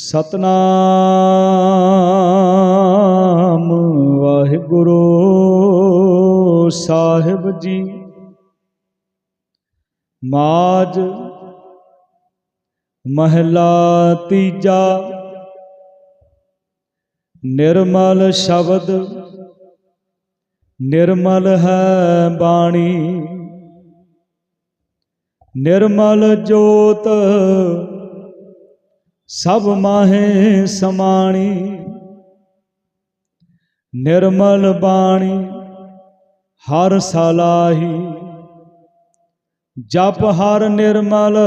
ਸਤਨਾਮ ਵਾਹਿਗੁਰੂ ਸਾਹਿਬ ਜੀ। ਮਾਜ ਮਹਿਲਾ ਤੀਜਾ ਨਿਰਮਲ ਸ਼ਬਦ ਨਿਰਮਲ ਹੈ ਬਾਣੀ। ਨਿਰਮਲ ਜੋਤ ਸਭ ਮਾਹੇ ਸਮਾਣੀ, ਨਿਰਮਲ ਬਾਣੀ, ਹਰ ਸਲਾਹੀ। ਜਪ ਹਰ ਨਿਰਮਲ,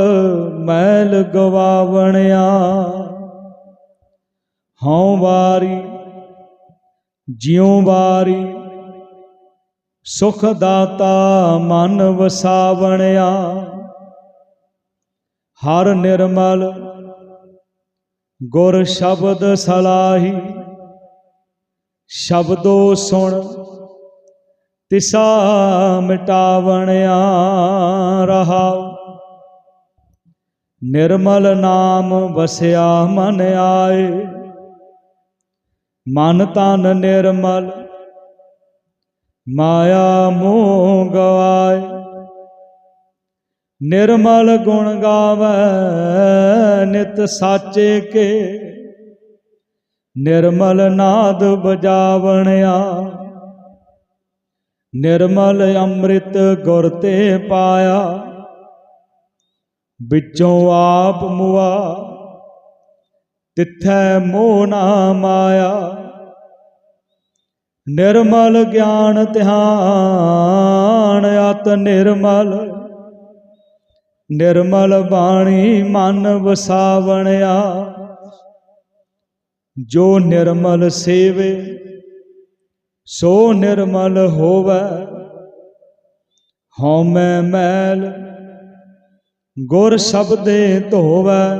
ਮੈਲ ਗਵਾਵਣਿਆ। ਹਉ ਵਾਰੀ, ਜਿਉ ਵਾਰੀ, ਸੁਖ ਦਾਤਾ ਮਨ ਵਸਾਵਣਿਆ। ਹਰ ਨਿਰਮਲ ਗੁਰ ਸ਼ਬਦ ਸਲਾਹੀ, ਸ਼ਬਦੋ ਸੁਣ, ਤਿਸਾ ਮਿਟਾਵਣਿਆ ਰਹਾਉ। ਨਿਰਮਲ ਨਾਮ ਵਸਿਆ ਮਨ ਆਏ, ਮਨ ਤਨ ਨਿਰਮਲ, ਮਾਇਆ ਮੋਹ ਗਵਾਏ। ਨਿਰਮਲ ਗੁਣ ਗਾਵੇ, ਨਿਤ ਸਾਚੇ ਕੇ। ਨਿਰਮਲ ਨਾਦ ਬਜਾਵਣਿਆ ਨਿਰਮਲ ਅੰਮ੍ਰਿਤ ਗੁਰ ਤੇ ਪਾਇਆ। ਵਿੱਚੋਂ ਆਪ ਮੁਆ, ਤਿੱਥੈ ਮੋਹ ਨਾ ਮਾਇਆ ਨਿਰਮਲ ਗਿਆਨ ਧਿਆਨ, ਅਤ ਨਿਰਮਲ ਨਿਰਮਲ ਬਾਣੀ ਮਨ ਵਸਾਵਣਿਆ। ਜੋ ਨਿਰਮਲ ਸੇਵੇ, ਸੋ ਨਿਰਮਲ ਹੋਵੇ। ਹਉਮੈ ਮੈਲ, ਗੁਰ ਸ਼ਬਦੇ ਧੋਵੈ।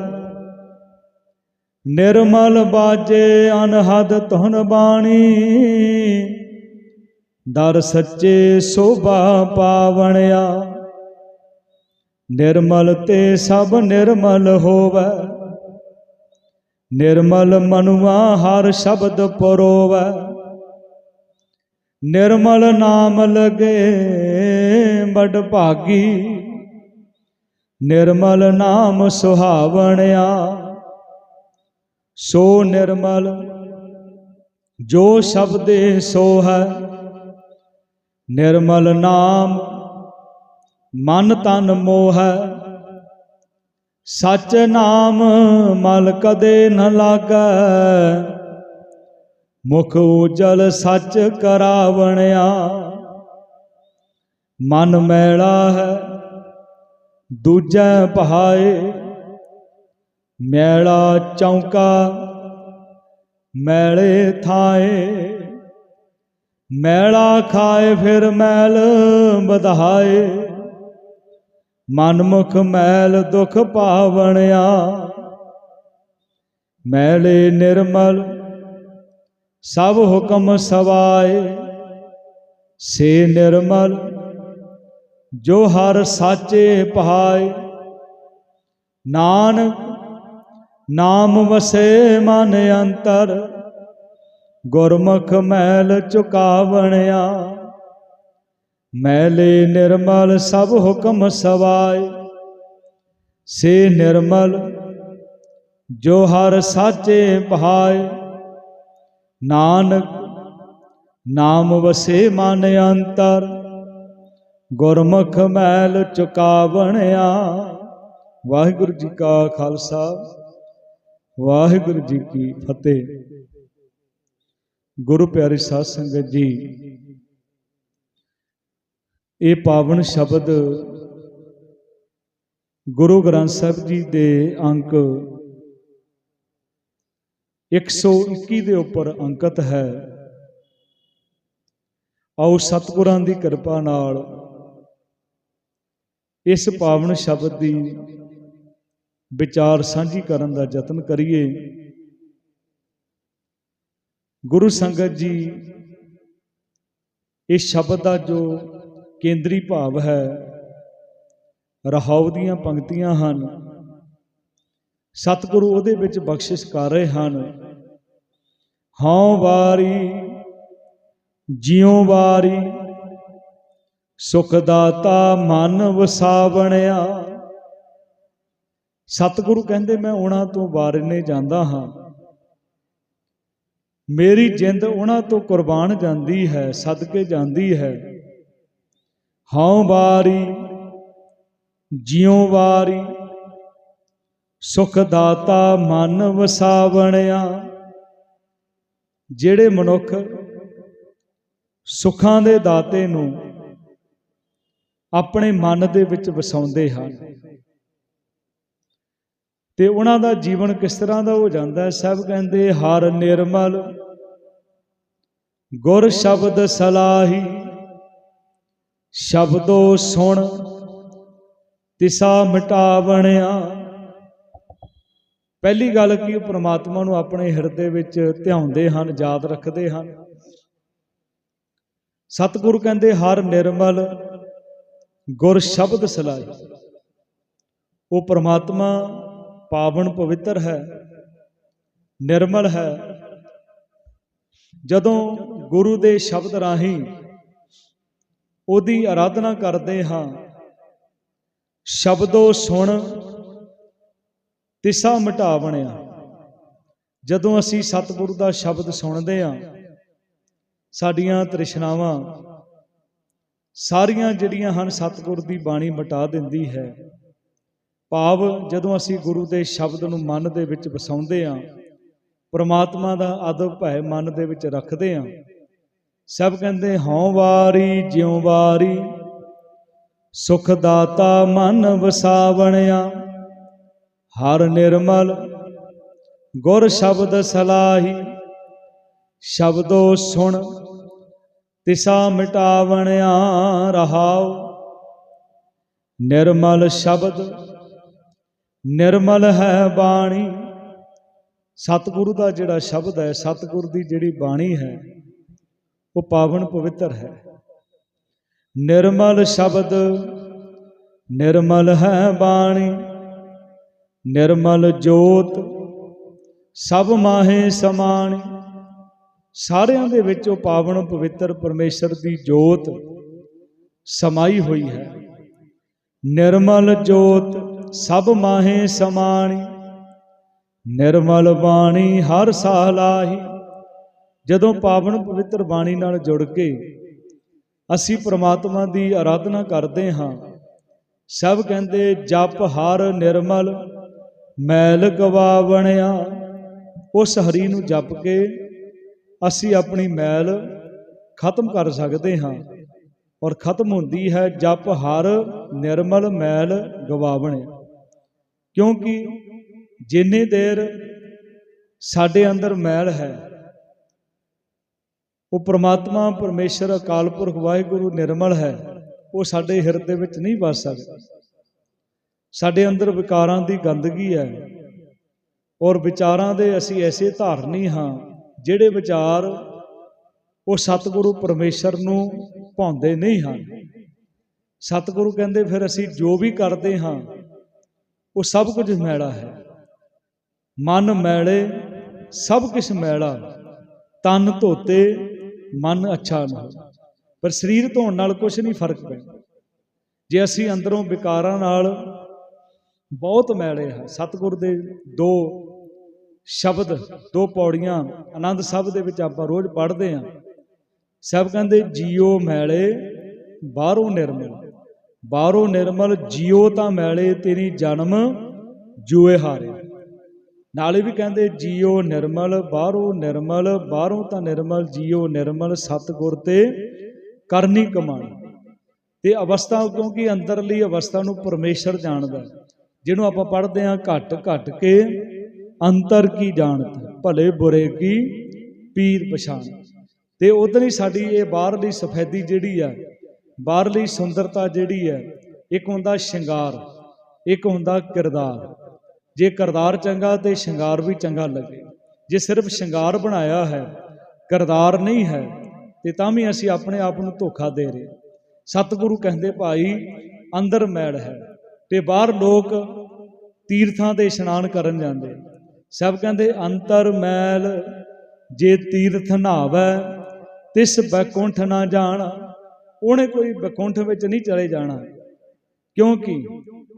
ਨਿਰਮਲ ਬਾਜੇ ਅਨਹਦ ਧੁਨ ਬਾਣੀ, ਦਰ ਸੱਚੇ ਸੋਭਾ ਪਾਵਣਿਆ। ਨਿਰਮਲ ਤੇ ਸਭ ਨਿਰਮਲ ਹੋਵੈ। ਨਿਰਮਲ ਮਨੁਆ ਹਰ ਸ਼ਬਦ ਪਰੋਵੈ। ਨਿਰਮਲ ਨਾਮ ਲਗੇ ਬੜ ਭਾਗੀ। ਨਿਰਮਲ ਨਾਮ ਸੁਹਾਵਣਿਆ। ਸੋ ਨਿਰਮਲ, ਜੋ ਸ਼ਬਦੇ ਸੋ ਹੈ, ਨਿਰਮਲ ਨਾਮ ਮਨ ਤਨ ਮੋਹ। ਸਚ ਨਾਮ ਮਲ ਕਦੇ ਨ ਲਾਗੈ। ਮੁਖ ਉਜਲ ਸੱਚ ਕਰਾਵਣਿਆ। ਮਨ ਮੈਲਾ ਹੈ, ਦੂਜੈ ਪਹਾਏ ਮੈਲਾ ਚੌਂਕਾ, ਮੈਲੇ ਥਾਏ। ਮੈਲਾ ਖਾਏ ਫਿਰ ਮੈਲ ਵਧਾਏ। ਮਨਮੁਖ ਮੈਲ ਦੁਖ ਪਾਵਣਿਆ। ਮੈਲੇ ਨਿਰਮਲ ਸਭ ਹੁਕਮ ਸਵਾਏ। ਸੇ ਨਿਰਮਲ ਜੋ ਹਰ ਸਾਚੇ ਪਹਾਏ। ਨਾਨਕ ਨਾਮ ਵਸੇ ਮਨ ਅੰਤਰ ਗੁਰਮੁਖ ਮੈਲ ਚੁਕਾਵਣਿਆ ਮੈਲੇ ਨਿਰਮਲ ਸਭ ਹੁਕਮ ਸਵਾਏ। ਸੇ ਨਿਰਮਲ, ਜੋ ਹਰ ਸਾਚੇ ਪਹਾਏ ਨਾਨਕ, ਨਾਮ ਵਸੇ ਮਨ ਅੰਤਰ। ਗੁਰਮੁਖ ਮੈਲ ਚੁਕਾਵਣਿਆ। ਵਾਹਿਗੁਰੂ ਜੀ ਕਾ ਖਾਲਸਾ, ਵਾਹਿਗੁਰੂ ਜੀ ਕੀ ਫਤਿਹ। ਗੁਰੂ ਪਿਆਰੀ ਸਾਧ ਸੰਗਤ ਜੀ ਇਹ ਪਾਵਨ ਸ਼ਬਦ ਗੁਰੂ ਗ੍ਰੰਥ ਸਾਹਿਬ ਜੀ ਦੇ ਅੰਕ 121 ਦੇ ਉੱਪਰ ਅੰਕਿਤ ਹੈ। ਆਓ ਸਤਿਗੁਰਾਂ ਦੀ ਕਿਰਪਾ ਨਾਲ ਇਸ ਪਾਵਨ ਸ਼ਬਦ ਦੀ ਵਿਚਾਰ ਸਾਂਝੀ ਕਰਨ ਦਾ ਯਤਨ ਕਰੀਏ। ਗੁਰੂ ਸੰਗਤ ਜੀ, ਇਸ ਸ਼ਬਦ ਦਾ ਜੋ ਕੇਂਦਰੀ ਭਾਵ ਹੈ। ਰਹਾਉ ਦੀਆਂ ਪੰਕਤੀਆਂ ਹਨ। ਸਤਿਗੁਰੂ ਉਹਦੇ ਵਿੱਚ ਬਖਸ਼ਿਸ਼ ਕਰ ਰਹੇ ਹਨ। ਹਉ ਵਾਰੀ, ਜਿਉ ਵਾਰੀ ਸੁਖ ਦਾਤਾ ਮਨ ਵਸਾਵਣਿਆ। ਸਤਿਗੁਰੂ ਕਹਿੰਦੇ, ਮੈਂ ਉਹਨਾਂ ਤੋਂ ਵਾਰਨੇ ਜਾਂਦਾ ਹਾਂ। ਮੇਰੀ ਜਿੰਦ ਉਹਨਾਂ ਤੋਂ ਕੁਰਬਾਨ ਜਾਂਦੀ ਹੈ, ਸਦਕੇ ਜਾਂਦੀ ਹੈ। ਹਉ ਵਾਰੀ, ਜਿਉ ਵਾਰੀ, ਸੁਖ ਦਾਤਾ ਮਨ ਵਸਾਵਣਿਆ। ਜਿਹੜੇ ਮਨੁੱਖ ਸੁੱਖਾਂ ਦੇ ਦਾਤੇ ਨੂੰ ਆਪਣੇ ਮਨ ਦੇ ਵਿੱਚ ਵਸਾਉਂਦੇ ਹਨ, ਤੇ ਉਹਨਾਂ ਦਾ ਜੀਵਨ ਕਿਸ ਤਰ੍ਹਾਂ ਦਾ ਹੋ ਜਾਂਦਾ ਹੈ? ਸਭ ਕਹਿੰਦੇ, ਹਰ ਨਿਰਮਲ, ਗੁਰ ਸ਼ਬਦ ਸਲਾਹੀ। ਸ਼ਬਦੋ ਸੁਣ, ਤਿਸਾ ਮਿਟਾਵਣਿਆ। ਪਹਿਲੀ ਗੱਲ ਕੀ, ਉਹ ਪ੍ਰਮਾਤਮਾ ਨੂੰ ਆਪਣੇ ਹਿਰਦੇ ਵਿੱਚ ਧਿਆਉਂਦੇ ਹਨ, ਯਾਦ ਰੱਖਦੇ ਹਨ। ਸਤਿਗੁਰੂ ਕਹਿੰਦੇ, ਹਰ ਨਿਰਮਲ ਗੁਰ ਸ਼ਬਦ ਸਲਾਹੀ ਉਹ ਪ੍ਰਮਾਤਮਾ ਪਾਵਨ ਪਵਿੱਤਰ ਹੈ, ਨਿਰਮਲ ਹੈ। ਜਦੋਂ ਗੁਰੂ ਦੇ ਸ਼ਬਦ ਰਾਹੀਂ ਉਹਦੀ ਆਰਾਧਨਾ ਕਰਦੇ ਹਾਂ। ਸ਼ਬਦੋ ਸੁਣ, ਤਿਸਾ ਮਿਟਾ ਬਣਿਆ ਜਦੋਂ ਅਸੀਂ ਸਤਿਗੁਰੂ ਦਾ ਸ਼ਬਦ ਸੁਣਦੇ ਹਾਂ, ਸਾਡੀਆਂ ਤ੍ਰਿਸ਼ਨਾਵਾਂ ਸਾਰੀਆਂ ਜਿਹੜੀਆਂ ਹਨ ਸਤਿਗੁਰ ਦੀ ਬਾਣੀ ਮਿਟਾ ਦਿੰਦੀ ਹੈ। ਭਾਵ ਜਦੋਂ ਅਸੀਂ ਗੁਰੂ ਦੇ ਸ਼ਬਦ ਨੂੰ ਮਨ ਦੇ ਵਿੱਚ ਵਸਾਉਂਦੇ ਹਾਂ, ਪ੍ਰਮਾਤਮਾ ਦਾ ਅਦਬ ਭੈ ਮਨ ਦੇ ਵਿੱਚ ਰੱਖਦੇ ਹਾਂ ਸਭ ਕਹਿੰਦੇ ਹਉ ਵਾਰੀ, ਜਿਉ ਵਾਰੀ, ਸੁਖ ਦਾਤਾ ਮਨ ਵਸਾਵਣਿਆ, ਹਰ ਨਿਰਮਲ, ਗੁਰ ਸ਼ਬਦ ਸਲਾਹੀ, ਸ਼ਬਦੋ ਸੁਣ, ਤਿਸਾ ਮਿਟਾਵਣਿਆ ਰਹਾਉ। ਨਿਰਮਲ ਸ਼ਬਦ, ਨਿਰਮਲ ਹੈ ਬਾਣੀ। ਸਤਿਗੁਰੂ ਦਾ ਜਿਹੜਾ ਸ਼ਬਦ ਹੈ, ਸਤਿਗੁਰ ਦੀ ਜਿਹੜੀ ਬਾਣੀ ਹੈ ਉਹ ਪਾਵਨ ਪਵਿੱਤਰ ਹੈ। ਨਿਰਮਲ ਸ਼ਬਦ, ਨਿਰਮਲ ਹੈ ਬਾਣੀ, ਨਿਰਮਲ ਜੋਤ, ਸਭ ਮਾਹੇ ਸਮਾਣੀ। ਸਾਰਿਆਂ ਦੇ ਵਿੱਚ ਉਹ ਪਾਵਨ ਪਵਿੱਤਰ ਪਰਮੇਸ਼ਰ ਦੀ ਜੋਤ ਸਮਾਈ ਹੋਈ ਹੈ। ਨਿਰਮਲ ਜੋਤ, ਸਭ ਮਾਹੇ ਸਮਾਣੀ। ਨਿਰਮਲ ਬਾਣੀ ਹਰ ਸਾਲਾਹੀ ਜਦੋਂ ਪਾਵਨ ਪਵਿੱਤਰ ਬਾਣੀ ਨਾਲ ਜੁੜ ਕੇ ਅਸੀਂ ਪ੍ਰਮਾਤਮਾ ਦੀ ਆਰਾਧਨਾ ਕਰਦੇ ਹਾਂ, ਸਭ ਕਹਿੰਦੇ, ਜਪ ਹਰ ਨਿਰਮਲ, ਮੈਲ ਗਵਾਵਣਿਆ। ਉਸ ਹਰੀ ਨੂੰ ਜਪ ਕੇ ਅਸੀਂ ਆਪਣੀ ਮੈਲ ਖਤਮ ਕਰ ਸਕਦੇ ਹਾਂ ਔਰ ਖਤਮ ਹੁੰਦੀ ਹੈ ਜਪ ਹਰ ਨਿਰਮਲ ਮੈਲ ਗਵਾਵਣੇ ਕਿਉਂਕਿ ਜਿੰਨੇ ਦੇਰ ਸਾਡੇ ਅੰਦਰ ਮੈਲ ਹੈ ਉਹ ਪ੍ਰਮਾਤਮਾ ਪਰਮੇਸ਼ਰ, ਅਕਾਲ ਪੁਰਖ, ਵਾਹਿਗੁਰੂ ਨਿਰਮਲ ਹੈ। ਉਹ ਸਾਡੇ ਹਿਰਦੇ ਵਿੱਚ ਨਹੀਂ ਵਸ ਸਕਦਾ। ਸਾਡੇ ਅੰਦਰ ਵਿਕਾਰਾਂ ਦੀ ਗੰਦਗੀ ਹੈ ਔਰ ਵਿਚਾਰਾਂ ਦੇ ਅਸੀਂ ਐਸੇ ਧਾਰਨੀ ਹਾਂ ਜਿਹੜੇ ਵਿਚਾਰ ਉਹ ਸਤਿਗੁਰੂ ਪਰਮੇਸ਼ਰ ਨੂੰ ਭਾਉਂਦੇ ਨਹੀਂ ਹਨ। ਸਤਿਗੁਰੂ ਕਹਿੰਦੇ, ਫਿਰ ਅਸੀਂ ਜੋ ਵੀ ਕਰਦੇ ਹਾਂ, ਉਹ ਸਭ ਕੁਝ ਮੈਲਾ ਹੈ। ਮਨ ਮੈਲੇ, ਸਭ ਕੁਝ ਮੈਲਾ। ਤਨ ਧੋਤੇ ਮਨ ਅੱਛਾ ਨਾ ਪਰ ਸਰੀਰ ਧੋਣ ਨਾਲ ਕੁਝ ਨਹੀਂ ਫ਼ਰਕ ਪੈਂਦਾ। ਜੇ ਅਸੀਂ ਅੰਦਰੋਂ ਵਿਕਾਰਾਂ ਨਾਲ ਬਹੁਤ ਮੈਲੇ ਹਾਂ, ਸਤਿਗੁਰ ਦੇ ਦੋ ਸ਼ਬਦ, ਦੋ ਪੌੜੀਆਂ, ਆਨੰਦ ਸਾਹਿਬ ਦੇ ਵਿੱਚ ਆਪਾਂ ਰੋਜ਼ ਪੜ੍ਹਦੇ ਹਾਂ। ਸਭ ਕਹਿੰਦੇ, ਜੀਓ ਮੈਲੇ, ਬਾਹਰੋਂ ਨਿਰਮਲ। ਬਾਹਰੋਂ ਨਿਰਮਲ ਜੀਓ ਤਾਂ ਮੈਲੇ, ਤੇਰੀ ਜਨਮ ਜੂਏ ਹਾਰੇ। ਨਾਲੇ ਵੀ ਕਹਿੰਦੇ, ਜੀਓ ਨਿਰਮਲ, ਬਾਹਰੋਂ ਨਿਰਮਲ, ਬਾਹਰੋਂ ਤਾਂ ਨਿਰਮਲ, ਜੀਓ ਨਿਰਮਲ ਸਤਗੁਰ ਤੇ ਕਰਨੀ ਕਮਾਣੀ। ਤੇ ਅਵਸਥਾ ਕਿਉਂਕਿ ਅੰਦਰਲੀ ਅਵਸਥਾ ਨੂੰ ਪਰਮੇਸ਼ਰ ਜਾਣਦਾ ਜਿਹਨੂੰ ਆਪਾਂ ਪੜ੍ਹਦੇ ਹਾਂ ਘਟ ਘਟ ਕੇ ਅੰਤਰ ਕੀ ਜਾਣਤ, ਭਲੇ ਬੁਰੇ ਕੀ ਪੀਰ ਪਛਾਣ। ਤੇ ਉਧਰ ਹੀ ਸਾਡੀ ਇਹ ਬਾਹਰਲੀ ਸਫੈਦੀ ਜਿਹੜੀ ਆ, ਬਾਹਰਲੀ ਸੁੰਦਰਤਾ ਜਿਹੜੀ ਹੈ ਇੱਕ ਹੁੰਦਾ ਸ਼ਿੰਗਾਰ, ਇੱਕ ਹੁੰਦਾ ਕਿਰਦਾਰ। ਜੇ ਕਰਦਾਰ ਚੰਗਾ ਤੇ ਸ਼ਿੰਗਾਰ ਵੀ ਚੰਗਾ ਲੱਗੇ। ਜੇ ਸਿਰਫ ਸ਼ਿੰਗਾਰ ਬਣਾਇਆ ਹੈ, ਕਰਦਾਰ ਨਹੀਂ ਹੈ, ਤੇ ਤਾਂ ਵੀ ਅਸੀਂ ਆਪਣੇ ਆਪ ਨੂੰ ਧੋਖਾ ਦੇ ਰਹੇ ਸਤਿਗੁਰੂ ਕਹਿੰਦੇ, ਭਾਈ, ਅੰਦਰ ਮੈਲ ਹੈ, ਤੇ ਬਾਹਰ ਲੋਕ ਤੀਰਥਾਂ ਤੇ ਇਸ਼ਨਾਨ ਕਰਨ ਜਾਂਦੇ ਸਭ ਕਹਿੰਦੇ, ਅੰਤਰ ਮੈਲ, ਜੇ ਤੀਰਥ ਨਹਾਵੈ, ਤਿਸ ਬੈਕੁੰਠ ਨਾ ਜਾਣਾ। ਉਹਨੇ ਕੋਈ ਬੈਕੁੰਠ ਵਿੱਚ ਨਹੀਂ ਚਲੇ ਜਾਣਾ। ਕਿਉਂਕਿ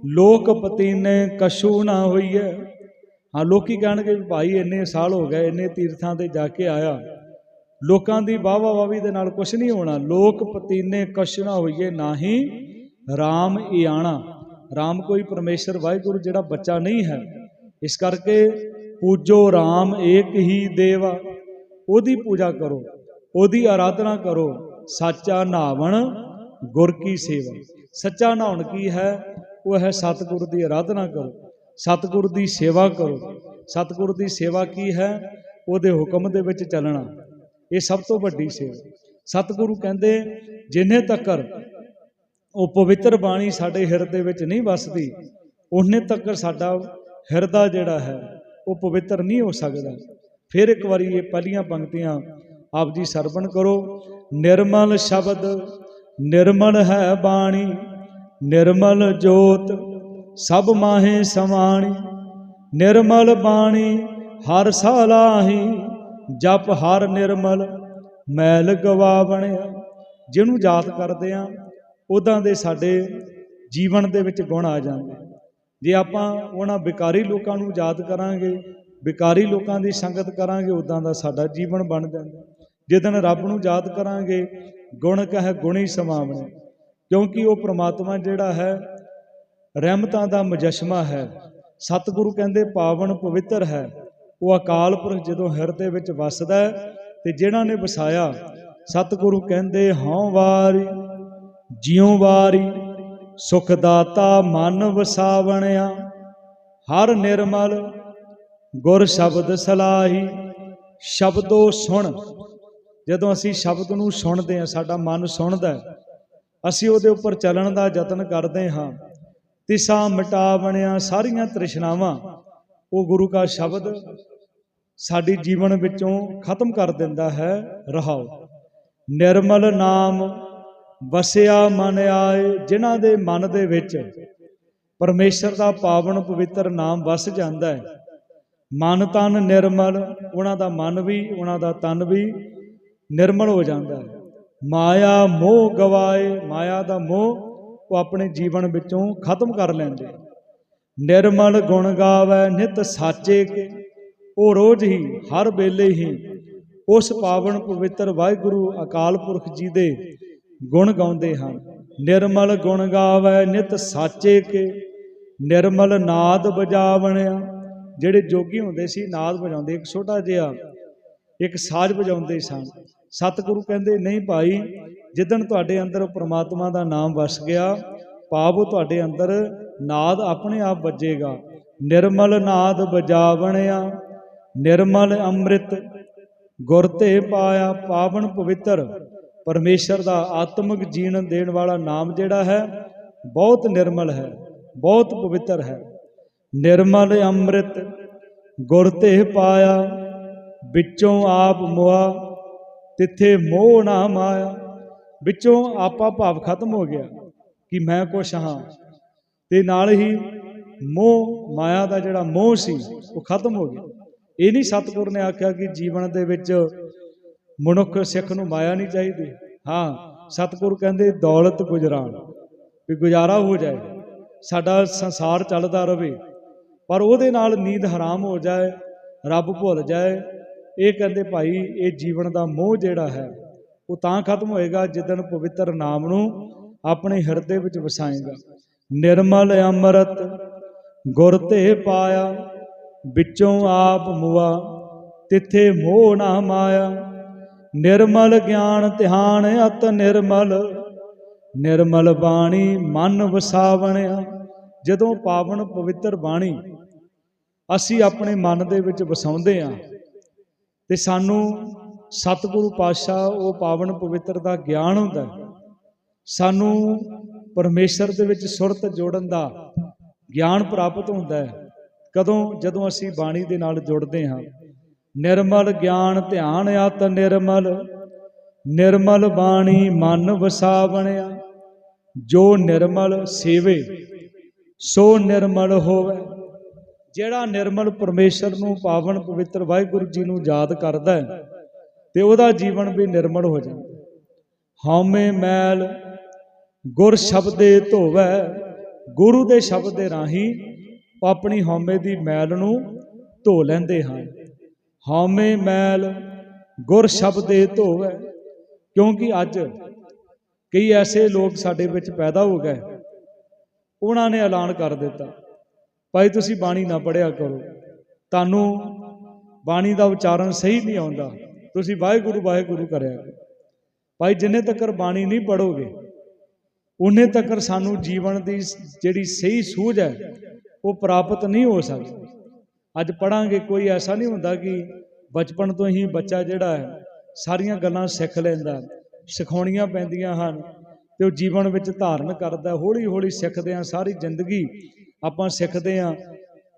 ਲੋਕ ਪਤੀਨੇ ਕਸ਼ੂ ਨਾ ਹੋਈਐ। ਹਾਂ, ਲੋਕੀ ਕਹਿਣਗੇ ਭਾਈ ਇੰਨੇ ਸਾਲ ਹੋ ਗਏ, ਇੰਨੇ ਤੀਰਥਾਂ ਤੇ ਜਾ ਕੇ ਆਇਆ। ਲੋਕਾਂ ਦੀ ਵਾਵਾ ਵਾਵੀ ਦੇ ਨਾਲ ਕੁਝ ਨਹੀਂ ਹੋਣਾ। ਲੋਕ ਪਤੀਨੇ ਕਸ਼ ਨਾ ਹੋਈਏ ਨਾਹੀ RAM ਈ ਆਣਾ। RAM ਕੋਈ ਪਰਮੇਸ਼ਰ, ਵਾਹਿਗੁਰੂ ਜਿਹੜਾ ਬੱਚਾ ਨਹੀਂ ਹੈ। ਇਸ ਕਰਕੇ ਪੂਜੋ RAM ਏਕ ਹੀ ਦੇਵਾ। ਉਹਦੀ ਪੂਜਾ ਕਰੋ, ਉਹਦੀ ਆਰਾਧਨਾ ਕਰੋ। ਸਾਚਾ ਨਾਵਣ, ਗੁਰ ਕੀ ਸੇਵਾ। ਸੱਚਾ ਨਹਾਉਣ ਕੀ ਹੈ? ਉਹ ਹੈ ਸਤਿਗੁਰ ਦੀ ਆਰਾਧਨਾ ਕਰੋ। ਸਤਿਗੁਰ ਦੀ ਸੇਵਾ ਕਰੋ। ਸਤਿਗੁਰ ਦੀ ਸੇਵਾ ਕੀ ਹੈ? ਉਹਦੇ ਹੁਕਮ ਦੇ ਵਿੱਚ ਚੱਲਣਾ। ਇਹ ਸਭ ਤੋਂ ਵੱਡੀ ਸੇਵਾ। ਸਤਿਗੁਰੂ ਕਹਿੰਦੇ, ਜਿੰਨੇ ਤੱਕਰ ਉਹ ਪਵਿੱਤਰ ਬਾਣੀ ਸਾਡੇ ਹਿਰਦੇ ਵਿੱਚ ਨਹੀਂ ਵਸਦੀ, ਉਹਨੇ ਤੱਕਰ ਸਾਡਾ ਹਿਰਦਾ ਜਿਹੜਾ ਹੈ, ਉਹ ਪਵਿੱਤਰ ਨਹੀਂ ਹੋ ਸਕਦਾ। ਫਿਰ ਇੱਕ ਵਾਰੀ ਇਹ ਪਹਿਲੀਆਂ ਪੰਕਤੀਆਂ ਆਪ ਜੀ ਸਰਵਣ ਕਰੋ। ਨਿਰਮਲ ਸ਼ਬਦ, ਨਿਰਮਲ ਹੈ ਬਾਣੀ। ਨਿਰਮਲ ਜੋਤ ਸਭ ਮਾਹੇ ਸਮਾਣੀ, ਨਿਰਮਲ ਬਾਣੀ ਹਰ ਸਾਲਾਹੀ ਜਪ ਹਰ ਨਿਰਮਲ ਮੈਲ ਗਵਾ ਬਣਿਆ ਜਿਹਨੂੰ ਯਾਦ ਕਰਦੇ ਆ ਉਦਾਂ ਦੇ ਸਾਡੇ ਜੀਵਨ ਦੇ ਵਿੱਚ ਗੁਣ ਆ ਜਾਂਦੇ। ਜੇ ਆਪਾਂ ਉਹਨਾਂ ਵਿਕਾਰੀ ਲੋਕਾਂ ਨੂੰ ਯਾਦ ਕਰਾਂਗੇ ਵਿਕਾਰੀ ਲੋਕਾਂ ਦੀ ਸੰਗਤ ਕਰਾਂਗੇ ਉਦਾਂ ਦਾ ਸਾਡਾ ਜੀਵਨ ਬਣ ਜਾਂਦਾ। ਜਿੱਦਣ ਰੱਬ ਨੂੰ ਯਾਦ ਕਰਾਂਗੇ, ਗੁਣ ਕਹੇ ਗੁਣੀ ਸਮਾਵਣੇ। ਕਿਉਂਕਿ ਉਹ ਪ੍ਰਮਾਤਮਾ ਜਿਹੜਾ ਹੈ ਰਹਿਮਤਾਂ ਦਾ ਮਜਸ਼ਮਾ ਹੈ। ਸਤਿਗੁਰੂ ਕਹਿੰਦੇ ਪਾਵਨ ਪਵਿੱਤਰ ਹੈ। ਉਹ ਅਕਾਲ ਪੁਰਖ ਜਦੋਂ ਹਿਰਦੇ ਵਿੱਚ ਵਸਦਾ ਹੈ ਤੇ ਜਿਨ੍ਹਾਂ ਨੇ ਵਸਾਇਆ ਸਤਿਗੁਰੂ ਕਹਿੰਦੇ ਹਉ ਵਾਰੀ ਜਿਉ ਵਾਰੀ ਸੁਖ ਦਾਤਾ ਮਨ ਵਸਾਵਣਿਆ ਹਰ ਨਿਰਮਲ ਗੁਰ ਸ਼ਬਦ ਸਲਾਹੀ ਸ਼ਬਦੋ ਸੁਣ। ਜਦੋਂ ਅਸੀਂ ਸ਼ਬਦ ਨੂੰ ਸੁਣਦੇ ਹਾਂ ਸਾਡਾ ਮਨ ਸੁਣਦਾ ਹੈ, ਅਸੀਂ ਉਹਦੇ ਉੱਪਰ ਚੱਲਣ ਦਾ ਯਤਨ ਕਰਦੇ ਹਾਂ। ਤਿਸਾ ਮਿਟਾ ਬਣਿਆ ਸਾਰੀਆਂ ਤ੍ਰਿਸ਼ਨਾਵਾਂ, ਉਹ ਗੁਰੂ ਕਾ ਸ਼ਬਦ ਸਾਡੀ ਜੀਵਨ ਵਿੱਚੋਂ ਖਤਮ ਕਰ ਦਿੰਦਾ ਹੈ, ਰਹਾਓ। ਨਿਰਮਲ ਨਾਮ ਵਸਿਆ ਮਨ ਆਏ, ਜਿਨ੍ਹਾਂ ਦੇ ਮਨ ਦੇ ਵਿੱਚ ਪਰਮੇਸ਼ਰ ਦਾ ਪਾਵਨ ਪਵਿੱਤਰ ਨਾਮ ਵਸ ਜਾਂਦਾ ਹੈ। ਮਨ ਤਨ ਨਿਰਮਲ, ਉਹਨਾਂ ਦਾ ਮਨ ਵੀ, ਉਹਨਾਂ ਦਾ ਤਨ ਵੀ ਨਿਰਮਲ ਹੋ ਜਾਂਦਾ ਹੈ। ਮਾਇਆ ਮੋਹ ਗਵਾਏ, ਮਾਇਆ ਦਾ ਮੋਹ ਉਹ ਆਪਣੇ ਜੀਵਨ ਵਿੱਚੋਂ ਖਤਮ ਕਰ ਲੈਂਦੇ। ਨਿਰਮਲ ਗੁਣ ਗਾਵੇ, ਨਿਤ ਸਾਚੇ ਕੇ। ਉਹ ਰੋਜ਼ ਹੀ, ਹਰ ਵੇਲੇ ਹੀ ਉਸ ਪਾਵਨ ਪਵਿੱਤਰ ਵਾਹਿਗੁਰੂ ਅਕਾਲ ਪੁਰਖ ਜੀ ਦੇ ਗੁਣ ਗਾਉਂਦੇ ਹਨ। ਨਿਰਮਲ ਗੁਣ ਗਾਵੇ, ਨਿਤ ਸਾਚੇ ਕੇ। ਨਿਰਮਲ ਨਾਦ ਵਜਾਵਣਿਆ। ਜਿਹੜੇ ਜੋਗੀ ਹੁੰਦੇ ਸੀ, ਨਾਦ ਵਜਾਉਂਦੇ, ਇੱਕ ਛੋਟਾ ਜਿਹਾ, ਇੱਕ ਸਾਜ਼ ਵਜਾਉਂਦੇ ਸਨ। ਸਤਿਗੁਰੂ ਕਹਿੰਦੇ, ਨਹੀਂ ਭਾਈ, ਜਿੱਦਣ ਤੁਹਾਡੇ ਅੰਦਰ ਪ੍ਰਮਾਤਮਾ ਦਾ ਨਾਮ ਵਸ ਗਿਆ ਭਾਵ ਉਹ ਤੁਹਾਡੇ ਅੰਦਰ ਨਾਦ ਆਪਣੇ ਆਪ ਵੱਜੇਗਾ। ਨਿਰਮਲ ਨਾਦ ਵਜਾਵਣਿਆ, ਨਿਰਮਲ ਅੰਮ੍ਰਿਤ ਗੁਰ ਤੇ ਪਾਇਆ ਪਾਵਨ ਪਵਿੱਤਰ। ਪਰਮੇਸ਼ਰ ਦਾ ਆਤਮਿਕ ਜੀਵਨ ਦੇਣ ਵਾਲਾ ਨਾਮ ਜਿਹੜਾ ਹੈ, ਬਹੁਤ ਨਿਰਮਲ ਹੈ, ਬਹੁਤ ਪਵਿੱਤਰ ਹੈ। ਨਿਰਮਲ ਅੰਮ੍ਰਿਤ ਗੁਰ ਤੇ ਪਾਇਆ, ਵਿੱਚੋਂ ਆਪ ਮੁਆ ਤਿੱਥੇ ਮੋਹ ਨਾ ਮਾਇਆ। ਵਿੱਚੋਂ ਆਪਾ ਭਾਵ ਖਤਮ ਹੋ ਗਿਆ ਕਿ ਮੈਂ ਕੁਛ ਹਾਂ। ਤੇ ਨਾਲ ਹੀ ਮੋਹ, ਮਾਇਆ ਦਾ ਜਿਹੜਾ ਮੋਹ ਸੀ, ਉਹ ਖਤਮ ਹੋ ਗਿਆ। ਇਹ ਨਹੀਂ ਸਤਿਗੁਰ ਨੇ ਆਖਿਆ ਕਿ ਜੀਵਨ ਦੇ ਵਿੱਚ ਮਨੁੱਖ ਸਿੱਖ ਨੂੰ ਮਾਇਆ ਨਹੀਂ ਚਾਹੀਦੀ। ਹਾਂ, ਸਤਿਗੁਰ ਕਹਿੰਦੇ ਦੌਲਤ ਗੁਜ਼ਰਾਣ, ਵੀ ਗੁਜ਼ਾਰਾ ਹੋ ਜਾਏ, ਸਾਡਾ ਸੰਸਾਰ ਚੱਲਦਾ ਰਹੇ ਪਰ ਉਹਦੇ ਨਾਲ ਨੀਂਦ ਹਰਾਮ ਹੋ ਜਾਏ, ਰੱਬ ਭੁੱਲ ਜਾਏ ਇਹ ਕਹਿੰਦੇ ਭਾਈ, ਇਹ ਜੀਵਨ ਦਾ ਮੋਹ ਜਿਹੜਾ ਹੈ, ਉਹ ਤਾਂ ਖਤਮ ਹੋਏਗਾ ਜਿੱਦਣ ਪਵਿੱਤਰ ਨਾਮ ਨੂੰ ਆਪਣੇ ਹਿਰਦੇ ਵਿੱਚ ਵਸਾਏਗਾ। ਨਿਰਮਲ ਅੰਮ੍ਰਿਤ ਗੁਰ ਤੇ ਪਾਇਆ, ਵਿੱਚੋਂ ਆਪ ਮੁਆ, ਤਿੱਥੇ ਮੋਹ ਨਾ ਮਾਇਆ। ਨਿਰਮਲ ਗਿਆਨ ਧਿਆਨ ਅਤ ਨਿਰਮਲ ਨਿਰਮਲ ਬਾਣੀ ਮਨ ਵਸਾਵਣਿਆ। ਜਦੋਂ ਪਾਵਨ ਪਵਿੱਤਰ ਬਾਣੀ ਅਸੀਂ ਆਪਣੇ ਮਨ ਦੇ ਵਿੱਚ ਵਸਾਉਂਦੇ ਹਾਂ ਤੇ ਸਾਨੂੰ ਸਤਿਗੁਰੂ ਪਾਤਸ਼ਾਹ, ਉਹ ਪਾਵਨ ਪਵਿੱਤਰ ਦਾ ਗਿਆਨ ਹੁੰਦਾ ਸਾਨੂੰ ਪਰਮੇਸ਼ਰ ਦੇ ਵਿੱਚ ਸੁਰਤ ਜੋੜਨ ਦਾ ਗਿਆਨ ਪ੍ਰਾਪਤ ਹੁੰਦਾ ਹੈ। ਕਦੋਂ? ਜਦੋਂ ਅਸੀਂ ਬਾਣੀ ਦੇ ਨਾਲ ਜੁੜਦੇ ਹਾਂ। ਨਿਰਮਲ ਗਿਆਨ ਧਿਆਨ ਆਤ ਨਿਰਮਲ ਨਿਰਮਲ ਬਾਣੀ ਮਨ ਵਸਾਵਣਿਆ। ਜੋ ਨਿਰਮਲ ਸੇਵੇ, ਸੋ ਨਿਰਮਲ ਹੋਵੇ। ਜਿਹੜਾ ਨਿਰਮਲ ਪਰਮੇਸ਼ਰ ਨੂੰ ਪਾਵਨ ਪਵਿੱਤਰ ਵਾਹਿਗੁਰੂ ਜੀ ਨੂੰ ਯਾਦ ਕਰਦਾ ਹੈ, ਤੇ ਉਹਦਾ ਜੀਵਨ ਵੀ ਨਿਰਮਲ ਹੋ ਜਾਂਦਾ ਹੈ। ਹਉਮੈ ਮੈਲ ਗੁਰ ਸ਼ਬਦੇ ਧੋਵੈ, ਗੁਰੂ ਦੇ ਸ਼ਬਦ ਦੇ ਰਾਹੀਂ ਆਪਣੀ ਹਉਮੈ ਦੀ ਮੈਲ ਨੂੰ ਧੋ ਲੈਂਦੇ ਹਨ ਹਉਮੈ ਮੈਲ ਗੁਰ ਸ਼ਬਦੇ ਧੋਵੈ, ਕਿਉਂਕਿ ਅੱਜ ਕਈ ਐਸੇ ਲੋਕ ਸਾਡੇ ਵਿੱਚ ਪੈਦਾ ਹੋ ਗਏ, ਉਹਨਾਂ ਨੇ ਐਲਾਨ ਕਰ ਦਿੱਤਾ ਭਾਈ ਤੁਸੀਂ ਬਾਣੀ ਨਾ ਪੜਿਆ ਕਰੋ। ਤੁਹਾਨੂੰ ਬਾਣੀ ਦਾ ਉਚਾਰਨ ਸਹੀ ਨਹੀਂ ਆਉਂਦਾ। ਤੁਸੀਂ ਵਾਹਿਗੁਰੂ ਵਾਹਿਗੁਰੂ ਕਰਿਆ ਕਰੋ। ਭਾਈ ਜਿੰਨੇ ਤੱਕ ਬਾਣੀ ਨਹੀਂ ਪੜੋਗੇ ਉਨੇ ਤੱਕ ਸਾਨੂੰ ਜੀਵਨ ਦੀ ਜਿਹੜੀ ਸਹੀ ਸੂਝ ਹੈ, ਉਹ ਪ੍ਰਾਪਤ ਨਹੀਂ ਹੋ ਸਕਦੀ। ਅੱਜ ਪੜਾਂਗੇ ਕੋਈ ਐਸਾ ਨਹੀਂ ਹੁੰਦਾ ਕਿ ਬਚਪਨ ਤੋਂ ਹੀ ਬੱਚਾ ਜਿਹੜਾ ਹੈ, ਸਾਰੀਆਂ ਗੱਲਾਂ ਸਿੱਖ ਲੈਂਦਾ ਸਿਖਾਉਣੀਆਂ ਪੈਂਦੀਆਂ ਹਨ ਤੇ ਉਹ ਜੀਵਨ ਵਿੱਚ ਧਾਰਨ ਕਰਦਾ ਹੌਲੀ ਹੌਲੀ ਸਿੱਖਦੇ ਆ ਸਾਰੀ ਜ਼ਿੰਦਗੀ ਆਪਾਂ ਸਿੱਖਦੇ ਆ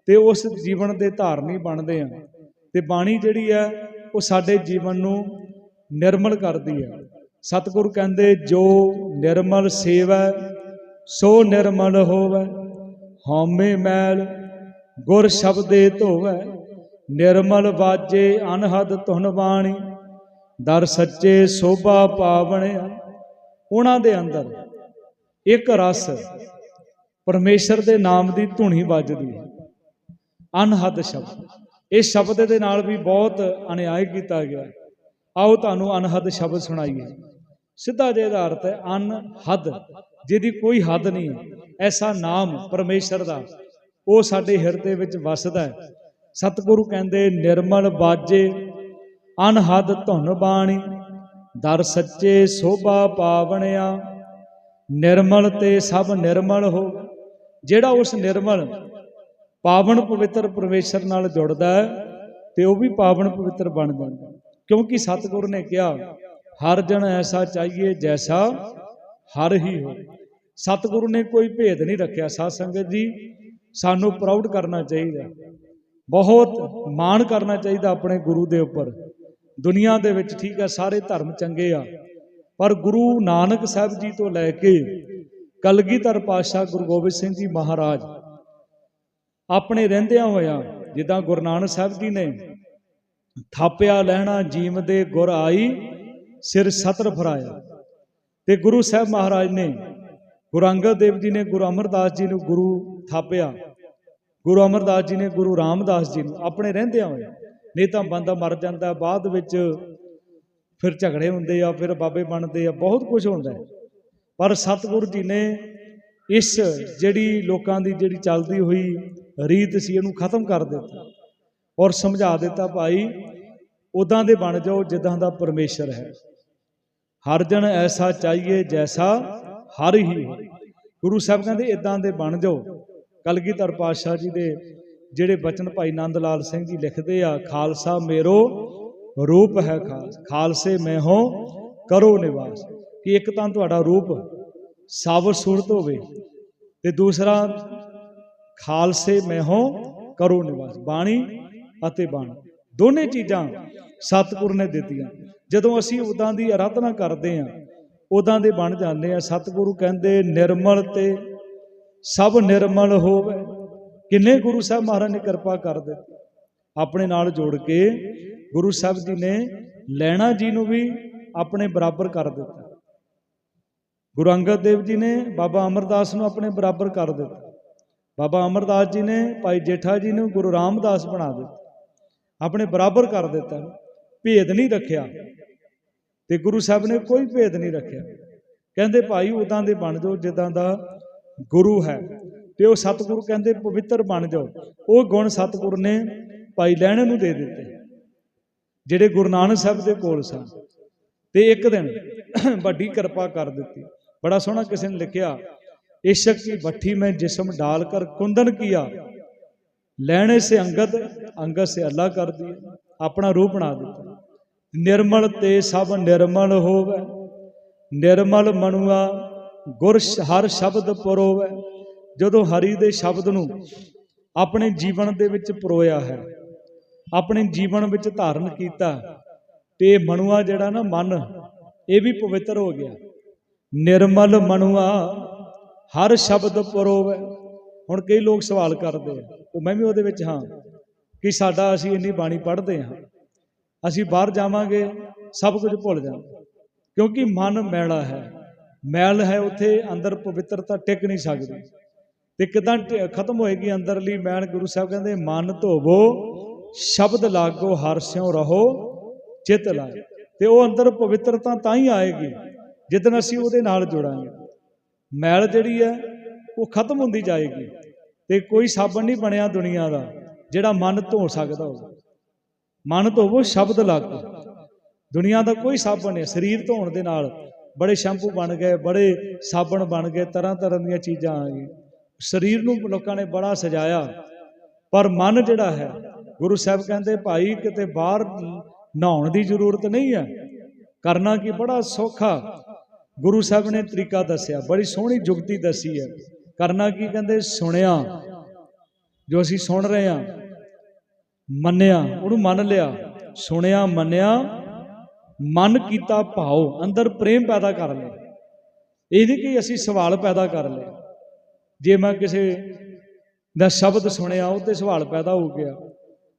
ਤੇ ਉਸ ਜੀਵਨ ਦੇ ਧਾਰਨੀ ਬਣਦੇ ਆ ਤੇ ਬਾਣੀ ਜਿਹੜੀ ਹੈ, ਉਹ ਸਾਡੇ ਜੀਵਨ ਨੂੰ ਨਿਰਮਲ ਕਰਦੀ ਹੈ। ਸਤਿਗੁਰੂ ਕਹਿੰਦੇ, ਜੋ ਨਿਰਮਲ ਸੇਵੈ, ਸੋ ਨਿਰਮਲ ਹੋਵੈ। ਹਉਮੈ ਮੈਲ ਗੁਰ ਸ਼ਬਦੇ ਧੋਵੈ। ਨਿਰਮਲ ਵਾਜੇ ਅਨਹਦ ਧੁਨ ਬਾਣੀ। ਦਰ ਸੱਚੇ ਸੋਭਾ ਪਾਵਣਿਆ। ਉਹਨਾਂ ਦੇ ਅੰਦਰ ਇੱਕ ਰਸ ਪਰਮੇਸ਼ਰ ਦੇ ਨਾਮ ਦੀ ਧੁਨੀ ਵੱਜਦੀ ਹੈ। ਅਨਹਦ ਸ਼ਬਦ। ਇਸ ਸ਼ਬਦ ਦੇ ਨਾਲ ਵੀ ਬਹੁਤ ਅਨਿਆਇ ਕੀਤਾ ਗਿਆ ਆਓ ਤੁਹਾਨੂੰ ਅਨਹਦ ਸ਼ਬਦ ਸੁਣਾਈਏ। ਸਿੱਧਾ ਜਿਹਾ ਇਹਦਾ ਅਰਥ ਹੈ ਅਨਹਦ ਜਿਹਦੀ ਕੋਈ ਹੱਦ ਨਹੀਂ ਹੈ। ਐਸਾ ਨਾਮ ਪਰਮੇਸ਼ਰ ਦਾ ਉਹ ਸਾਡੇ ਹਿਰਦੇ ਵਿੱਚ ਵਸਦਾ ਹੈ। ਸਤਿਗੁਰੂ ਕਹਿੰਦੇ, ਨਿਰਮਲ ਬਾਜੇ ਅਨਹਦ ਧੁਨ ਬਾਣੀ, ਦਰ ਸੱਚੇ ਸੋਭਾ ਪਾਵਣਿਆ। ਨਿਰਮਲ ਤੇ ਸਭ ਨਿਰਮਲ ਹੋ। ਜਿਹੜਾ ਉਸ ਨਿਰਮਲ ਪਾਵਨ ਪਵਿੱਤਰ ਪਰਮੇਸ਼ਰ ਨਾਲ ਜੁੜਦਾ ਹੈ, ਤੇ ਉਹ ਵੀ ਪਾਵਨ ਪਵਿੱਤਰ ਬਣ ਜਾਂਦਾ ਕਿਉਂਕਿ ਸਤਿਗੁਰੂ ਨੇ ਕਿਹਾ, ਹਰ ਜਨ ਐਸਾ ਚਾਹੀਏ ਜੈਸਾ ਹਰ ਹੀ ਹੋ ਸਤਿਗੁਰੂ ਨੇ ਕੋਈ ਭੇਦ ਨਹੀਂ ਰੱਖਿਆ ਸਾਧ ਸੰਗਤ ਜੀ। ਸਾਨੂੰ ਪ੍ਰਾਊਡ ਕਰਨਾ ਚਾਹੀਦਾ ਬਹੁਤ ਮਾਣ ਕਰਨਾ ਚਾਹੀਦਾ ਆਪਣੇ ਗੁਰੂ ਦੇ ਉੱਪਰ। ਦੁਨੀਆ ਦੇ ਵਿੱਚ ਠੀਕ ਹੈ, ਸਾਰੇ ਧਰਮ ਚੰਗੇ ਆ। ਪਰ ਗੁਰੂ ਨਾਨਕ ਸਾਹਿਬ ਜੀ ਤੋਂ ਲੈ ਕੇ ਕਲਗੀਧਰ ਪਾਤਸ਼ਾਹ ਗੁਰੂ ਗੋਬਿੰਦ ਸਿੰਘ ਜੀ ਮਹਾਰਾਜ ਆਪਣੇ ਰਹਿੰਦਿਆਂ ਹੋਇਆ ਜਿੱਦਾਂ ਗੁਰੂ ਨਾਨਕ ਸਾਹਿਬ ਜੀ ਨੇ ਥਾਪਿਆ ਲੈਣਾ ਜੀਵ ਦੇ ਗੁਰ ਆਈ, ਸਿਰ ਸਤਰ ਫਰਾਇਆ। ਤੇ ਗੁਰੂ ਸਾਹਿਬ ਮਹਾਰਾਜ ਨੇ ਗੁਰੂ ਅੰਗਦ ਦੇਵ ਜੀ ਨੇ ਗੁਰੂ ਅਮਰਦਾਸ ਜੀ ਨੂੰ ਗੁਰੂ ਥਾਪਿਆ। ਗੁਰੂ ਅਮਰਦਾਸ ਜੀ ਨੇ ਗੁਰੂ ਰਾਮਦਾਸ ਜੀ ਨੂੰ ਆਪਣੇ ਰਹਿੰਦਿਆਂ ਹੋਏ ਨਹੀਂ ਤਾਂ ਬੰਦਾ ਮਰ ਜਾਂਦਾ, ਬਾਅਦ ਵਿੱਚ ਫਿਰ ਝਗੜੇ ਹੁੰਦੇ ਆ, ਫਿਰ ਬਾਬੇ ਬਣਦੇ ਆ, ਬਹੁਤ ਕੁਝ ਹੁੰਦਾ ਹੈ। ਪਰ ਸਤਿਗੁਰੂ ਜੀ ਨੇ ਇਸ ਜਿਹੜੀ ਲੋਕਾਂ ਦੀ ਜਿਹੜੀ ਚੱਲਦੀ ਹੋਈ ਰੀਤ ਸੀ, ਇਹਨੂੰ ਖਤਮ ਕਰ ਦਿੱਤਾ ਔਰ ਸਮਝਾ ਦਿੱਤਾ, ਭਾਈ ਉਦਾਂ ਦੇ ਬਣ ਜਾਓ ਜਿੱਦਾਂ ਦਾ ਪਰਮੇਸ਼ਰ ਹੈ। ਹਰ ਜਨ ਐਸਾ ਚਾਹੀਏ ਜੈਸਾ ਹਰ ਹੀ ਗੁਰੂ ਸਾਹਿਬ ਕਹਿੰਦੇ ਇਦਾਂ ਦੇ ਬਣ ਜਾਓ। ਕਲਗੀਧਰ ਪਾਤਸ਼ਾਹ ਜੀ ਦੇ ਜਿਹੜੇ ਬਚਨ ਭਾਈ ਨੰਦ ਲਾਲ ਸਿੰਘ ਜੀ ਲਿਖਦੇ ਆ, ਖਾਲਸਾ ਮੇਰੋ ਰੂਪ ਹੈ ਖਾਸ ਖਾਲਸੇ ਮੈਂ ਹੋ, ਕਰੋ ਨਿਵਾਸ। ਕਿ ਇੱਕ ਤਾਂ ਤੁਹਾਡਾ ਰੂਪ ਸਾਵਰ ਸੂਰਤ ਹੋਵੇ ਤੇ ਦੂਸਰਾ, ਖਾਲਸੇ ਮੈਂ ਹੋ, ਕਰੋ ਨਿਵਾਸ, ਬਾਣੀ ਅਤੇ ਬਾਣੀ। ਦੋਨੇ ਚੀਜ਼ਾਂ ਸਤਿਗੁਰ ਨੇ ਦਿੱਤੀਆਂ। ਜਦੋਂ ਅਸੀਂ ਉਦਾਂ ਦੀ ਆਰਾਧਨਾ ਕਰਦੇ ਆਂ ਉਦਾਂ ਦੇ ਬਣ ਜਾਂਦੇ ਆ ਸਤਿਗੁਰੂ ਕਹਿੰਦੇ, ਨਿਰਮਲ ਤੇ ਸਭ ਨਿਰਮਲ ਹੋਵੇ। ਕਿੰਨੇ ਗੁਰੂ ਸਾਹਿਬ ਮਹਾਰਾਜ ਨੇ ਕਿਰਪਾ ਕਰ ਦਿੱਤੀ। ਆਪਣੇ ਨਾਲ ਜੋੜ ਕੇ ਗੁਰੂ ਸਾਹਿਬ ਜੀ ਨੇ ਲੈਣਾ ਜੀ ਨੂੰ ਵੀ ਆਪਣੇ ਬਰਾਬਰ ਕਰ ਦਿੱਤਾ। ਗੁਰੂ ਅੰਗਦ ਦੇਵ ਜੀ ਨੇ ਬਾਬਾ ਅਮਰਦਾਸ ਨੂੰ ਆਪਣੇ ਬਰਾਬਰ ਕਰ ਦਿੱਤਾ। ਬਾਬਾ ਅਮਰਦਾਸ ਜੀ ਨੇ ਭਾਈ ਜੇਠਾ ਜੀ ਨੂੰ ਗੁਰੂ ਰਾਮਦਾਸ ਬਣਾ ਦਿੱਤਾ। ਆਪਣੇ ਬਰਾਬਰ ਕਰ ਦਿੱਤਾ। ਭੇਦ ਨਹੀਂ ਰੱਖਿਆ। ਤੇ ਗੁਰੂ ਸਾਹਿਬ ਨੇ ਕੋਈ ਭੇਦ ਨਹੀਂ ਰੱਖਿਆ। ਕਹਿੰਦੇ ਭਾਈ ਉਦਾਂ ਦੇ ਬਣ ਜਾਓ, ਜਿੱਦਾਂ ਦਾ ਗੁਰੂ ਹੈ। ਤੇ ਉਹ ਸਤਿਗੁਰੂ ਕਹਿੰਦੇ ਪਵਿੱਤਰ ਬਣ ਜਾਓ। ਉਹ ਗੁਣ ਸਤਿਗੁਰ ਨੇ ਭਾਈ ਲੈਣੇ ਨੂੰ ਦੇ ਦਿੱਤੇ। ਜਿਹੜੇ ਗੁਰੂ ਨਾਨਕ ਸਾਹਿਬ ਦੇ ਕੋਲ ਸਨ। ਤੇ ਇੱਕ ਦਿਨ ਵੱਡੀ ਕਿਰਪਾ ਕਰ ਦਿੱਤੀ। ਬੜਾ ਸੋਹਣਾ ਕਿਸੇ ਨੇ ਲਿਖਿਆ ਇਸ਼ਕ की भट्टी में जिस्म डालकर कुंदन किया ਲੈਣੇ ਸੇ ਅੰਗਦ ਅੰਗਦ ਸੇ ਅੱਲਾ ਕਰ ਦਿਆ ਆਪਣਾ ਰੂਪ ਬਣਾ ਦਿੱਤਾ ਨਿਰਮਲ ਤੇ ਸਭ ਨਿਰਮਲ ਹੋਵੇ ਨਿਰਮਲ ਮਨੁਆ ਗੁਰ ਸ਼- ਹਰ ਸ਼ਬਦ ਪਰੋਵੇ ਜਦੋਂ ਹਰੀ ਦੇ ਸ਼ਬਦ ਨੂੰ ਆਪਣੇ ਜੀਵਨ ਦੇ ਵਿੱਚ ਪਰੋਇਆ ਹੈ ਆਪਣੇ ਜੀਵਨ ਵਿੱਚ ਧਾਰਨ ਕੀਤਾ ਤੇ ਇਹ ਮਨੁਆ ਜਿਹੜਾ ਨਾ ਮਨ ਇਹ ਵੀ ਪਵਿੱਤਰ ਹੋ ਗਿਆ ਨਿਰਮਲ ਮਨੁਆ, ਹਰ ਸ਼ਬਦ ਪਰੋਵੇ। ਹੁਣ ਕਈ ਲੋਕ ਸਵਾਲ ਕਰਦੇ ਆ, ਉਹ ਮੈਂ ਵੀ ਉਹਦੇ ਵਿੱਚ ਹਾਂ, ਕਿ ਸਾਡਾ ਅਸੀਂ ਇੰਨੀ ਬਾਣੀ ਪੜ੍ਹਦੇ ਹਾਂ, ਅਸੀਂ ਬਾਹਰ ਜਾਵਾਂਗੇ, ਸਭ ਕੁਝ ਭੁੱਲ ਜਾਵਾਂਗੇ। ਕਿਉਂਕਿ ਮਨ ਮੈਲਾ ਹੈ, ਮੈਲ ਹੈ ਉੱਥੇ, ਅੰਦਰ ਪਵਿੱਤਰਤਾ ਟਿਕ ਨਹੀਂ ਸਕਦੀ। ਤੇ ਕਿਦਾਂ ਖਤਮ ਹੋਏਗੀ ਅੰਦਰਲੀ ਮੈਲ, ਗੁਰੂ ਸਾਹਿਬ ਕਹਿੰਦੇ, ਮਨ ਧੋਵੋ, ਸ਼ਬਦ ਲਾਗੋ, ਹਰ ਸਿਉ ਰਹੋ, ਚਿਤ ਲਾਏ ਤੇ ਉਹ ਅੰਦਰ ਪਵਿੱਤਰਤਾ ਤਾਂ ਹੀ ਆਏਗੀ ਜਿੱਦਨ ਅਸੀਂ ਉਹਦੇ ਨਾਲ ਜੁੜਾਂਗੇ, ਮੈਲ ਜਿਹੜੀ ਹੈ ਉਹ ਖਤਮ ਹੁੰਦੀ ਜਾਏਗੀ ਤੇ ਕੋਈ ਸਾਬਣ ਨਹੀਂ ਬਣਿਆ ਦੁਨੀਆ ਦਾ ਜਿਹੜਾ ਮਨ ਧੋ ਸਕਦਾ ਹੋਵੇ। ਮਨ ਧੋਵੋ, ਸ਼ਬਦ ਲੱਗ। ਦੁਨੀਆ ਦਾ ਕੋਈ ਸਾਬਣ ਨਹੀਂ, ਸਰੀਰ ਧੋਣ ਦੇ ਨਾਲ ਬੜੇ ਸ਼ੈਂਪੂ ਬਣ ਗਏ, ਬੜੇ ਸਾਬਣ ਬਣ ਗਏ ਤਰ੍ਹਾਂ ਤਰ੍ਹਾਂ ਦੀਆਂ ਚੀਜ਼ਾਂ ਆ ਗਈਆਂ। ਸਰੀਰ ਨੂੰ ਲੋਕਾਂ ਨੇ ਬੜਾ ਸਜਾਇਆ, ਪਰ ਮਨ ਜਿਹੜਾ ਹੈ, ਗੁਰੂ ਸਾਹਿਬ ਕਹਿੰਦੇ, ਭਾਈ, ਕਿਤੇ ਬਾਹਰ ਨਹਾਉਣ ਦੀ ਜ਼ਰੂਰਤ ਨਹੀਂ ਹੈ। ਕਰਨਾ ਕੀ, ਬੜਾ ਸੌਖਾ ਗੁਰੂ ਸਾਹਿਬ ਨੇ ਤਰੀਕਾ ਦੱਸਿਆ, ਬੜੀ ਸੋਹਣੀ ਜੁਗਤੀ ਦੱਸੀ ਹੈ। ਕਰਨਾ ਕੀ ਕਹਿੰਦੇ? ਸੁਣਿਆ। ਜੋ ਅਸੀਂ ਸੁਣ ਰਹੇ ਹਾਂ, ਮੰਨਿਆ, ਉਹਨੂੰ ਮੰਨ ਲਿਆ। ਸੁਣਿਆ, ਮੰਨਿਆ, ਮਨ ਕੀਤਾ ਭਾਉ ਅੰਦਰ ਪ੍ਰੇਮ ਪੈਦਾ ਕਰ ਲਿਆ ਇਹ ਨਹੀਂ ਕਿ ਅਸੀਂ ਸਵਾਲ ਪੈਦਾ ਕਰ ਲਏ। ਜੇ ਮੈਂ ਕਿਸੇ ਦਾ ਸ਼ਬਦ ਸੁਣਿਆ ਉਹ ਤੇ ਸਵਾਲ ਪੈਦਾ ਹੋ ਗਿਆ।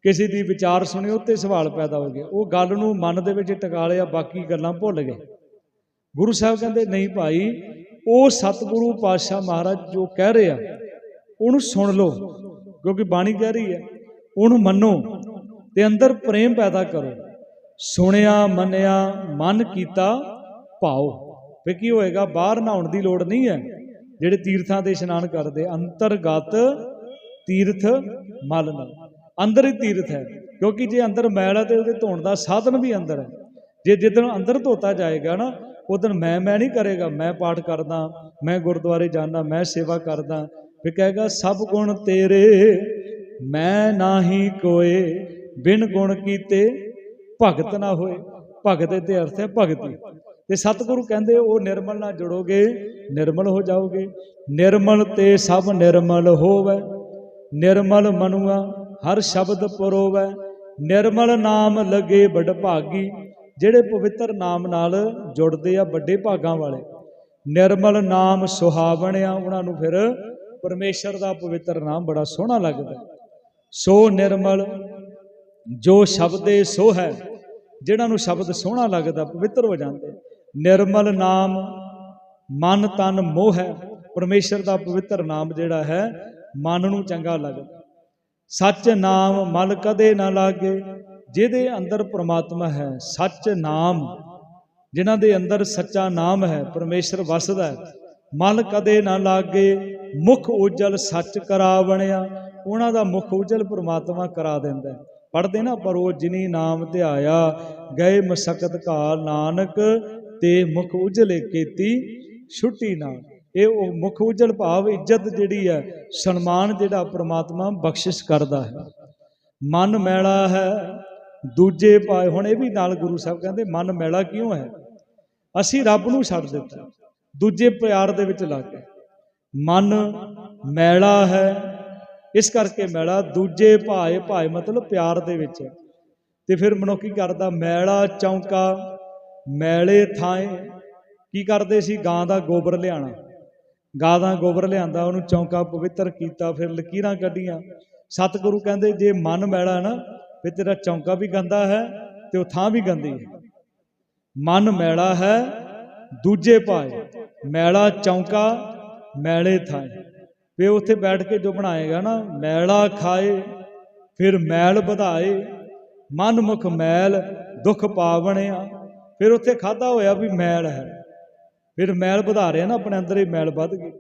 ਕਿਸੇ ਦੀ ਵਿਚਾਰ ਸੁਣੀ ਉਹ ਤੇ ਸਵਾਲ ਪੈਦਾ ਹੋ ਗਿਆ। ਉਹ ਗੱਲ ਨੂੰ ਮਨ ਦੇ ਵਿੱਚ ਟਿਕਾ ਲਿਆ, ਬਾਕੀ ਗੱਲਾਂ ਭੁੱਲ ਗਏ। ਗੁਰੂ ਸਾਹਿਬ ਕਹਿੰਦੇ, ਨਹੀਂ ਭਾਈ, ਉਹ ਸਤਿਗੁਰੂ ਪਾਤਸ਼ਾਹ ਮਹਾਰਾਜ ਜੋ ਕਹਿ ਰਹੇ ਆ, ਉਹਨੂੰ ਸੁਣ ਲਓ, ਕਿਉਂਕਿ ਬਾਣੀ ਕਹਿ ਰਹੀ ਹੈ, ਉਹਨੂੰ ਮੰਨੋ ਤੇ ਅੰਦਰ ਪ੍ਰੇਮ ਪੈਦਾ ਕਰੋ। ਸੁਣਿਆ, ਮੰਨਿਆ, ਮਨ ਕੀਤਾ ਭਾਉ ਫੇ ਕੀ ਹੋਏਗਾ, ਬਾਹਰ ਨਹਾਉਣ ਦੀ ਲੋੜ ਨਹੀਂ ਹੈ, ਜਿਹੜੇ ਤੀਰਥਾਂ ਤੇ ਇਸ਼ਨਾਨ ਕਰਦੇ, ਅੰਤਰਗਤ ਤੀਰਥ ਮਲ ਨਾਲ। ਅੰਦਰ ਹੀ ਤੀਰਥ ਹੈ, ਕਿਉਂਕਿ ਜੇ ਅੰਦਰ ਮੈਲ ਹੈ ਤੇ ਉਹਦੇ ਧੋਣ ਦਾ ਸਾਧਨ ਵੀ ਅੰਦਰ ਹੈ। ਜੇ ਜਿੱਦਣ ਅੰਦਰ ਧੋਤਾ ਜਾਏਗਾ ਨਾ ਉਦੋਂ ਮੈਂ ਮੈਂ ਨਹੀਂ ਕਰੇਗਾ, ਮੈਂ ਪਾਠ ਕਰਦਾ, ਮੈਂ ਗੁਰਦੁਆਰੇ ਜਾਂਦਾ, ਮੈਂ ਸੇਵਾ ਕਰਦਾ। ਫਿਰ ਕਹੇਗਾ, ਸਭ ਗੁਣ ਤੇਰੇ, ਮੈਂ ਨਾਹੀ ਕੋਏ, ਬਿਨ ਗੁਣ ਕੀਤੇ ਭਗਤ ਨਾ ਹੋਏ। ਭਗਤ ਦੇ ਅਰਥ ਹੈ ਭਗਤੀ। ਤੇ ਸਤਿਗੁਰੂ ਕਹਿੰਦੇ, ਉਹ ਨਿਰਮਲ ਨਾਲ ਜੁੜੋਗੇ, ਨਿਰਮਲ ਹੋ ਜਾਓਗੇ। ਨਿਰਮਲ ਤੇ ਸਭ ਨਿਰਮਲ ਹੋਵੇ, ਨਿਰਮਲ ਮਨੁਆ, ਹਰ ਸ਼ਬਦ ਪਰੋਵੈ। ਨਿਰਮਲ ਨਾਮ ਲਗੇ ਬੜ ਭਾਗੀ ਜਿਹੜੇ ਪਵਿੱਤਰ ਨਾਮ ਨਾਲ ਜੁੜਦੇ ਆ ਵੱਡੇ ਭਾਗਾਂ ਵਾਲੇ। ਨਿਰਮਲ ਨਾਮ ਸੁਹਾਵਣ ਆ, ਉਹਨਾਂ ਨੂੰ ਫਿਰ ਪਰਮੇਸ਼ਰ ਦਾ ਪਵਿੱਤਰ ਨਾਮ ਬੜਾ ਸੋਹਣਾ ਲੱਗਦਾ ਸੋ ਨਿਰਮਲ, ਜੋ ਸ਼ਬਦੇ ਸੋ ਹੈ, ਜਿਹਨਾਂ ਨੂੰ ਸ਼ਬਦ ਸੋਹਣਾ ਲੱਗਦਾ, ਪਵਿੱਤਰ ਹੋ ਜਾਂਦੇ। ਨਿਰਮਲ ਨਾਮ, ਮਨ ਤਨ ਮੋਹ ਹੈ, ਪਰਮੇਸ਼ਰ ਦਾ ਪਵਿੱਤਰ ਨਾਮ ਜਿਹੜਾ ਹੈ, ਮਨ ਨੂੰ ਚੰਗਾ ਲੱਗਦਾ। ਸੱਚ ਨਾਮ ਮਨ ਕਦੇ ਨਾ ਲਾਗੇ ਜਿਹਦੇ ਅੰਦਰ ਪ੍ਰਮਾਤਮਾ ਹੈ, ਸੱਚ ਨਾਮ, ਜਿਨ੍ਹਾਂ ਦੇ ਅੰਦਰ ਸੱਚਾ ਨਾਮ ਹੈ, ਪਰਮੇਸ਼ਰ ਵਸਦਾ ਹੈ। ਮਨ ਕਦੇ ਨਾ ਲਾਗੇ, ਮੁਖ ਉਜਲ ਸੱਚ ਕਰਾ ਬਣਿਆ ਉਹਨਾਂ ਦਾ ਮੁਖ ਉਜਲ ਪ੍ਰਮਾਤਮਾ ਕਰਾ ਦਿੰਦਾ ਹੈ। ਪੜਦੇ ਨਾ ਉਹ ਜਿਨੀ ਨਾਮ ਧਿਆਇਆ, ਗਏ ਮਸਕਤ ਕਾਲ ਨਾਨਕ, ਤੇ ਮੁਖ ਉਜਲੇ ਕੀਤੀ ਛੁੱਟੀ ਨਾਲ ਇਹ ਉਹ ਮੁਖ ਉਜਲ ਭਾਵ ਇੱਜ਼ਤ ਜਿਹੜੀ ਹੈ, ਸਨਮਾਨ ਜਿਹੜਾ ਪ੍ਰਮਾਤਮਾ ਬਖਸ਼ਿਸ਼ ਕਰਦਾ ਹੈ। ਮਨ ਮੈਲਾ ਹੈ ਦੂਜੇ ਪਾਏ, ਹੁਣ ਇਹ ਵੀ ਨਾਲ ਗੁਰੂ ਸਾਹਿਬ ਕਹਿੰਦੇ, ਮਨ ਮੈਲਾ ਕਿਉਂ ਹੈ? ਅਸੀਂ ਰੱਬ ਨੂੰ ਛੱਡ ਦਿੱਤਾ। ਦੂਜੇ ਪਿਆਰ ਦੇ ਵਿੱਚ ਲੱਗ ਗਏ। ਮਨ ਮੈਲਾ ਹੈ। ਇਸ ਕਰਕੇ ਮੈਲਾ ਦੂਜੇ ਭਾਏ ਭਾਏ ਮਤਲਬ ਪਿਆਰ ਦੇ ਵਿੱਚ ਹੈ। ਤੇ ਫਿਰ ਮਨੁੱਖੀ ਕਰਦਾ ਮੈਲਾ ਚੌਂਕਾ, ਮੈਲੇ ਥਾਏ। ਕੀ ਕਰਦੇ ਸੀ? ਗਾਂ ਦਾ ਗੋਬਰ ਲਿਆਣਾ। ਗਾਂ ਦਾ ਗੋਬਰ ਲਿਆਂਦਾ, ਉਹਨੂੰ ਚੌਂਕਾ ਪਵਿੱਤਰ ਕੀਤਾ, ਫਿਰ ਲਕੀਰਾਂ ਕੱਢੀਆਂ। ਸਤਿਗੁਰੂ ਕਹਿੰਦੇ, ਜੇ ਮਨ ਮੈਲਾ ਨਾ ਫਿਰ ਤੇਰਾ ਚੌਂਕਾ ਵੀ ਗੰਦਾ ਹੈ ਤੇ ਉਹ ਥਾਂ ਵੀ ਗੰਦੀ ਹੈ। ਮਨ ਮੈਲਾ ਹੈ, ਦੂਜੇ ਪਾਏ। ਮੈਲਾ ਚੌਂਕਾ, ਮੈਲੇ ਥਾਏ। ਵੇ ਉੱਥੇ ਬੈਠ ਕੇ ਜੋ ਬਣਾਏਗਾ ਨਾ, ਮੈਲਾ ਖਾਏ, ਫਿਰ ਮੈਲ ਵਧਾਏ। ਮਨ ਮੁਖ ਮੈਲ, ਦੁੱਖ ਪਾਵਣਿਆ। ਫਿਰ ਉੱਥੇ ਖਾਦਾ ਹੋਇਆ ਵੀ ਮੈਲ ਹੈ। ਫਿਰ ਮੈਲ ਵਧਾ ਰਿਹਾ ਨਾ, ਆਪਣੇ ਅੰਦਰ ਹੀ ਮੈਲ ਵੱਧ ਗਈ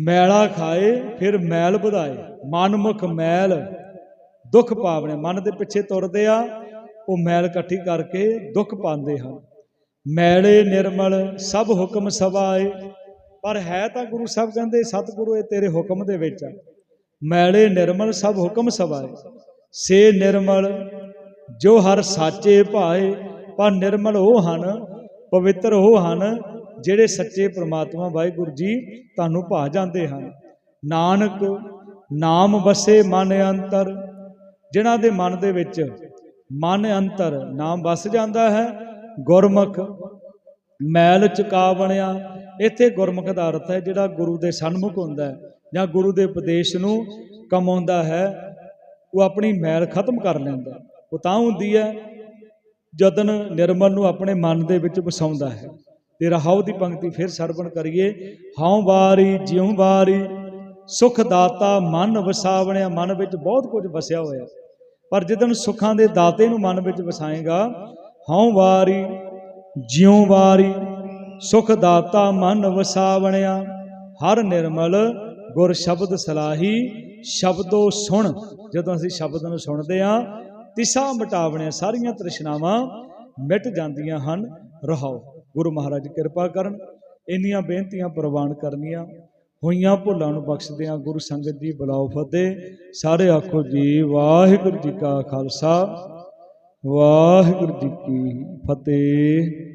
ਮੈਲਾ ਖਾਏ, ਫਿਰ ਮੈਲ ਵਧਾਏ। ਮਨ ਮੁਖ ਮੈਲ ਦੁੱਖ ਪਾਵਣੇ ਮਨ ਦੇ ਪਿੱਛੇ ਤੁਰਦੇ ਆ, ਉਹ ਮੈਲ ਇਕੱਠੀ ਕਰਕੇ ਦੁੱਖ ਪਾਉਂਦੇ ਹਨ। ਮੈਲੇ ਨਿਰਮਲ ਸਭ ਹੁਕਮ ਸਵਾਏ, ਪਰ ਹੈ ਤਾਂ ਗੁਰੂ ਸਾਹਿਬ ਕਹਿੰਦੇ, ਸਤਿਗੁਰੂ, ਇਹ ਤੇਰੇ ਹੁਕਮ ਦੇ ਵਿੱਚ ਆ। ਮੈਲੇ ਨਿਰਮਲ ਸਭ ਹੁਕਮ ਸਵਾਏ। ਸੇ ਨਿਰਮਲ, ਜੋ ਹਰ ਸਾਚੇ ਭਾਏ, ਪਰ ਨਿਰਮਲ ਉਹ ਹਨ, ਪਵਿੱਤਰ ਉਹ ਹਨ, ਜਿਹੜੇ ਸੱਚੇ ਪ੍ਰਮਾਤਮਾ ਵਾਹਿਗੁਰੂ ਜੀ ਤੁਹਾਨੂੰ ਭਾ ਜਾਂਦੇ ਹਨ। ਨਾਨਕ, ਨਾਮ ਵਸੇ ਮਨ ਅੰਤਰ ਜਿਨ੍ਹਾਂ ਦੇ ਮਨ ਦੇ ਵਿੱਚ ਮਨ ਅੰਤਰ ਨਾਮ ਵਸ ਜਾਂਦਾ ਹੈ, ਗੁਰਮੁਖ ਮੈਲ ਚੁਕਾ ਬਣਿਆ। ਇੱਥੇ ਗੁਰਮੁਖ ਦਾ ਅਰਥ ਹੈ ਜਿਹੜਾ ਗੁਰੂ ਦੇ ਸਨਮੁਖ ਹੁੰਦਾ ਹੈ ਜਾਂ ਗੁਰੂ ਦੇ ਉਪਦੇਸ਼ ਨੂੰ ਕਮਾਉਂਦਾ ਹੈ, ਉਹ ਆਪਣੀ ਮੈਲ ਖਤਮ ਕਰ ਲੈਂਦਾ ਉਹ ਤਾਂ ਹੁੰਦੀ ਹੈ ਜਦਨ ਨਿਰਮਲ ਨੂੰ ਆਪਣੇ ਮਨ ਦੇ ਵਿੱਚ ਵਸਾਉਂਦਾ ਹੈ। ਤੇ ਰਹਾਉ ਦੀ ਪੰਕਤੀ ਫਿਰ ਸਰਵਣ ਕਰੀਏ। ਹਉ ਵਾਰੀ ਜਿਉ ਵਾਰੀ ਸੁਖ ਦਾਤਾ ਮਨ ਵਸਾਵਣਿਆ, ਮਨ ਵਿੱਚ ਬਹੁਤ ਕੁਝ ਵਸਿਆ ਹੋਇਆ। ਪਰ ਜਦੋਂ ਸੁੱਖਾਂ ਦੇ ਦਾਤੇ ਨੂੰ ਮਨ ਵਿੱਚ ਵਸਾਏਗਾ, ਹਉ ਵਾਰੀ, ਜਿਉ ਵਾਰੀ, ਸੁਖ ਦਾਤਾ ਮਨ ਵਸਾਵਣਿਆ, ਹਰ ਨਿਰਮਲ ਗੁਰ ਸ਼ਬਦ ਸਲਾਹੀ, ਸ਼ਬਦੋ ਸੁਣ। ਜਦੋਂ ਅਸੀਂ ਸ਼ਬਦ ਨੂੰ ਸੁਣਦੇ ਹਾਂ, ਤਿਸਾ ਮਿਟਾਵਣਿਆ, ਸਾਰੀਆਂ ਤ੍ਰਿਸ਼ਨਾਵਾਂ ਮਿਟ ਜਾਂਦੀਆਂ ਹਨ। ਰਹਾਓ, ਗੁਰੂ ਮਹਾਰਾਜ ਕਿਰਪਾ ਕਰਨ, ਇੰਨੀਆਂ ਬੇਨਤੀਆਂ ਪ੍ਰਵਾਨ ਕਰਨੀਆਂ। ਹੋਈਆਂ ਭੁੱਲਾਂ ਨੂੰ ਬਖਸ਼ਦਿਆਂ ਗੁਰੂ ਸੰਗਤ ਜੀ ਬੁਲਾਓ ਫਤਿਹ। ਸਾਰੇ ਆਖੋ ਜੀ, ਵਾਹਿਗੁਰੂ ਜੀ ਕਾ ਖਾਲਸਾ, ਵਾਹਿਗੁਰੂ ਜੀ ਕੀ ਫਤਿਹ।